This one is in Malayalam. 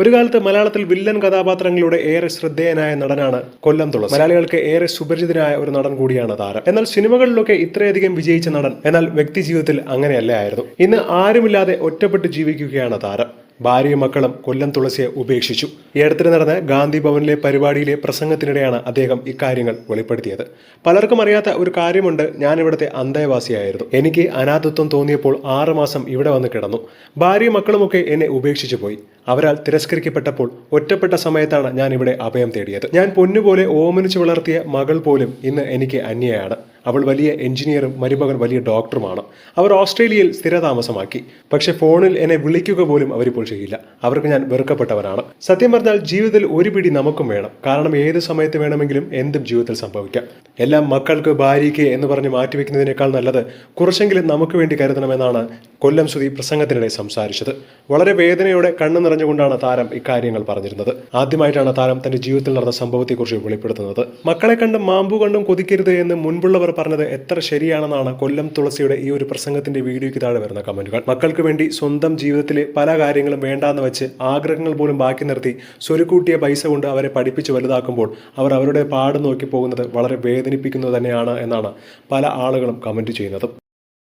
ഒരു കാലത്ത് മലയാളത്തിൽ വില്ലൻ കഥാപാത്രങ്ങളുടെ ഏറെ ശ്രദ്ധേയനായ നടനാണ് കൊല്ലം തുളസി. മലയാളികൾക്ക് ഏറെ സുപരിചിതനായ ഒരു നടൻ കൂടിയാണ് താരം. എന്നാൽ സിനിമകളിലൊക്കെ ഇത്രയധികം വിജയിച്ച നടൻ എന്നാൽ വ്യക്തി ജീവിതത്തിൽ അങ്ങനെയല്ലായിരുന്നു. ഇന്ന് ആരുമില്ലാതെ ഒറ്റപ്പെട്ട് ജീവിക്കുകയാണ് താരം. ഭാര്യയും മക്കളും കൊല്ലം തുളസിയെ ഉപേക്ഷിച്ചു. ഏടത്തിന് നടന്ന ഗാന്ധി ഭവനിലെ പരിപാടിയിലെ പ്രസംഗത്തിനിടെയാണ് അദ്ദേഹം ഇക്കാര്യങ്ങൾ വെളിപ്പെടുത്തിയത്. പലർക്കും അറിയാത്ത ഒരു കാര്യമുണ്ട്. ഞാൻ ഇവിടുത്തെ അന്തേവാസിയായിരുന്നു. എനിക്ക് അനാഥത്വം തോന്നിയപ്പോൾ ആറുമാസം ഇവിടെ വന്ന് കിടന്നു. ഭാര്യയും മക്കളുമൊക്കെ എന്നെ ഉപേക്ഷിച്ചു പോയി. അവരാൽ തിരസ്കരിക്കപ്പെട്ടപ്പോൾ ഒറ്റപ്പെട്ട സമയത്താണ് ഞാൻ ഇവിടെ അഭയം തേടിയത്. ഞാൻ പൊന്നുപോലെ ഓമനിച്ചു വളർത്തിയ മകൾ പോലും ഇന്ന് എനിക്ക് അന്യയാണ്. അവൾ വലിയ എഞ്ചിനീയറും മരുമകൻ വലിയ ഡോക്ടറുമാണ്. അവർ ഓസ്ട്രേലിയയിൽ സ്ഥിരതാമസമാക്കി. പക്ഷെ ഫോണിൽ എന്നെ വിളിക്കുക പോലും അവരിപ്പോൾ ചെയ്യില്ല. അവർക്ക് ഞാൻ വെറുക്കപ്പെട്ടവനാണ്. സത്യം പറഞ്ഞാൽ ജീവിതത്തിൽ ഒരു പിടി നമുക്കും വേണം. കാരണം ഏത് സമയത്ത് വേണമെങ്കിലും എന്തും ജീവിതത്തിൽ സംഭവിക്കാം. എല്ലാം മക്കൾക്ക് ഭാര്യയ്ക്ക് എന്ന് പറഞ്ഞ് മാറ്റിവെക്കുന്നതിനേക്കാൾ നല്ലത് കുറച്ചെങ്കിലും നമുക്ക് വേണ്ടി കരുതണമെന്നാണ് കൊല്ലം സുധി പ്രസംഗത്തിനിടെ സംസാരിച്ചത്. വളരെ വേദനയോടെ കണ്ണു നിറഞ്ഞുകൊണ്ടാണ് താരം ഇക്കാര്യങ്ങൾ പറഞ്ഞിരുന്നത്. ആദ്യമായിട്ടാണ് താരം തന്റെ ജീവിതത്തിൽ നടന്ന സംഭവത്തെക്കുറിച്ച് വെളിപ്പെടുത്തുന്നത്. മക്കളെ കണ്ടും മാമ്പു കണ്ടും കൊതിക്കരുത് എന്ന് മുൻപുള്ളവർ പറഞ്ഞത് എത്ര ശരിയാണെന്നാണ് കൊല്ലം തുളസിയുടെ ഈ ഒരു പ്രസംഗത്തിന്റെ വീഡിയോയ്ക്ക് താഴെ വരുന്ന കമന്റുകൾ മക്കൾക്ക് വേണ്ടി സ്വന്തം ജീവിതത്തിലെ പല കാര്യങ്ങളും വേണ്ടാന്ന് വെച്ച് ആഗ്രഹങ്ങൾ പോലും ബാക്കി നിർത്തി സ്വരുക്കൂട്ടിയ പൈസ കൊണ്ട് അവരെ പഠിപ്പിച്ച് വലുതാക്കുമ്പോൾ അവർ അവരുടെ പാട് നോക്കി പോകുന്നത് വളരെ വേദനിപ്പിക്കുന്നത് തന്നെയാണ് എന്നാണ് പല ആളുകളും കമന്റ് ചെയ്യുന്നത്.